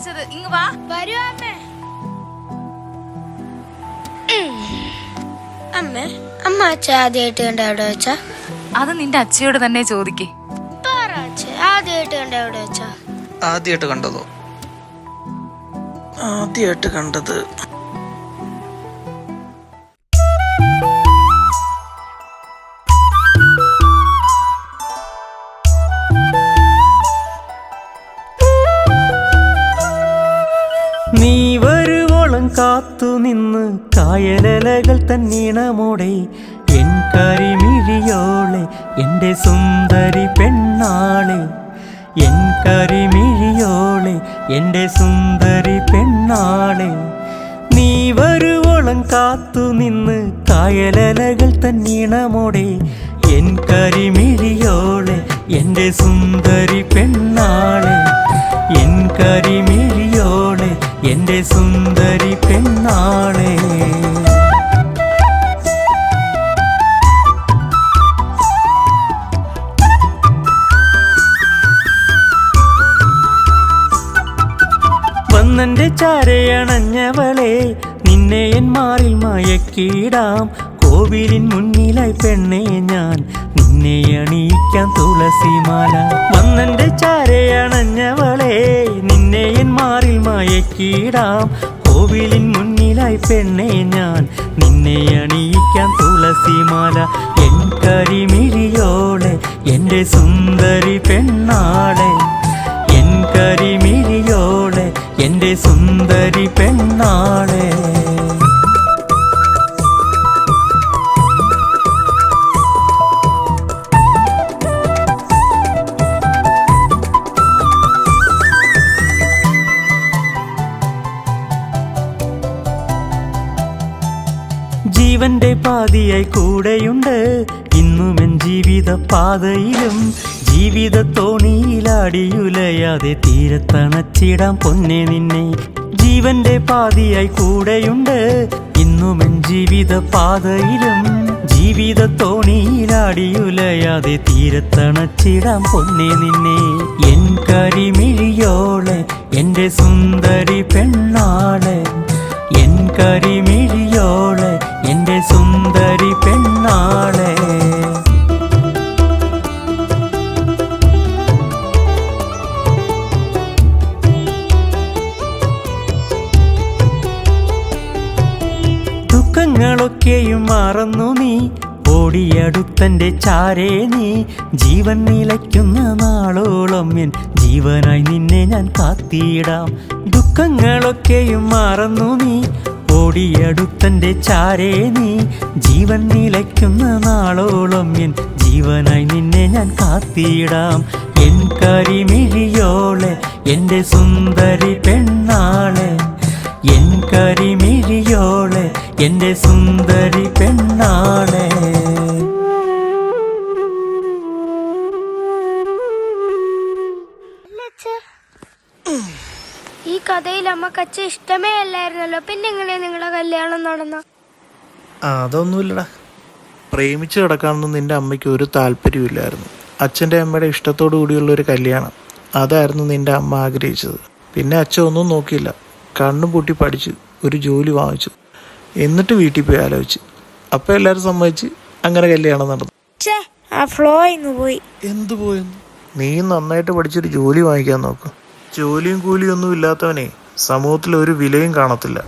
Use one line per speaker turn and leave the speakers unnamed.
കളിച്ചത് ഇങ് വാ.
വരൂ അമ്മേ. അമ്മേ അമ്മ അച്ഛ ആദ്യമായിട്ട് കണ്ട എവിടെ വെച്ചാ?
അത് നിന്റെ അച്ഛയോട് തന്നെ ചോദിക്കേ.
പറ അച്ഛ ആദ്യമായിട്ട് കണ്ട എവിടെ വെച്ചാ?
ആദ്യമായിട്ട് കണ്ടതോ? ആദ്യമായിട്ട് കണ്ടത്
വരുവോളം കാത്തു നിന്ന് കായലലകൾ തന്നീണമോടെ എൻ കരിമിഴിയോളെ എന്റെ സുന്ദരി പെണ്ണാളെ എൻ കരിമിഴിയോളെ എന്റെ സുന്ദരി പെണ്ണാളെ നീ വരുവോളം കാത്തു നിന്ന് കായലലകൾ തന്നീണമോടെ എൻ കരിമിഴിയോളെ എന്റെ സുന്ദരി പെണ്ണാളെ എൻ കരിമിഴിയോളെ എന്റെ സുന്ദരി പെണ്ണാളെ വന്നെന്റെ ചാരയണഞ്ഞവളെ നിന്നെ എൻ മാറിൽ മയക്കിടാം. കോവിലിൻ മുന്നിലായി പെണ്ണേ ഞാൻ. നിന്നെ അണിയിക്കാൻ തുളസിമാല. വന്നന്റെ ചാരയണഞ്ഞവളെ നിന്നെ എൻ മാറിൽ മയക്കിടാം. കോവിലിൻ മുന്നിലായി പെണ്ണേ ഞാൻ. നിന്നെ അണിയിക്കാൻ തുളസിമാല. എൻ കരിമിഴിയോളെ എന്റെ സുന്ദരി പെണ്ണാളെ എൻ കരിമിഴിയോളെ എന്റെ സുന്ദരി പെണ്ണാളെ ജീവന്റെ പാതിയായി കൂടെയുണ്ട്. ഇന്നും എൻ ജീവിത പാതയിലും ജീവിത തോണിയിലാടിയുലയാതെ തീരത്തണച്ചിടാം പൊന്നെ നിന്നെ. ജീവന്റെ പാതിയായി കൂടെയുണ്ട്. ഇന്നും എൻ ജീവിത പാതയിലും ജീവിത തോണിയിലാടിയുലയാതെ തീരത്തണച്ചിടാം പൊന്നെ നിന്നെ. എൻ കരിമിഴിയോളെ എന്റെ സുന്ദരി പെണ്ണാളെ ദുഃഖങ്ങളൊക്കെയും മറന്നു നീ. ഓടിയടുത്തന്റെ ചാരേ നീ. ജീവൻ നിലയ്ക്കുന്ന നാളോളം എൻ ജീവനായി നിന്നെ ഞാൻ കാത്തിയിടാം ദുഃഖങ്ങളൊക്കെയും മറന്നു നീ. ഓടിയടുത്തന്റെ ചാരേ നീ. ജീവൻ നിലയ്ക്കുന്ന നാളോളം എൻ ജീവനായി നിന്നെ ഞാൻ കാത്തിയിടാം എൻ കരിമിഴിയോളെ എന്റെ സുന്ദരി പെണ്ണാളെ. എൻ കരിമിഴിയോളെ എന്റെ സുന്ദരി പെണ്ണാണ്.
ഈ കഥയിൽ അമ്മയ്ക്ക് അച്ഛ ഇഷ്ടമേ അല്ലായിരുന്നല്ലോ. പിന്നെ എങ്ങനെ നിങ്ങളെ കല്യാണം നടന്ന?
ആ, അതൊന്നുമില്ലടാ. പ്രേമിച്ച് കിടക്കാനൊന്നും നിന്റെ അമ്മയ്ക്ക് ഒരു താല്പര്യമില്ലായിരുന്നു അച്ഛന്റെ അമ്മയുടെ ഇഷ്ടത്തോടു കൂടിയുള്ള ഒരു കല്യാണം. അതായിരുന്നു നിന്റെ അമ്മ ആഗ്രഹിച്ചത്. പിന്നെ അച്ഛൻ ഒന്നും നോക്കിയില്ല. കണ്ണും പൂട്ടി പഠിച്ച് ഒരു ജോലി വാങ്ങിച്ചു. എന്നിട്ട് വീട്ടിൽ പോയി ആലോചിച്ച്. അപ്പോൾ എല്ലാവരും സമ്മതിച്ച് അങ്ങനെ കല്യാണം നടന്നു.
ആ ഫ്ലോ ഇന്ന് പോയി.
എന്ത് പോയെന്ന്? നീ നന്നായിട്ട് പഠിച്ചൊരു ജോലി വാങ്ങിക്കാൻ നോക്കും. ജോലിയും കൂലിയും ഒന്നും ഇല്ലാത്തവനെ സമൂഹത്തിൽ ഒരു വിലയും കാണത്തില്ല.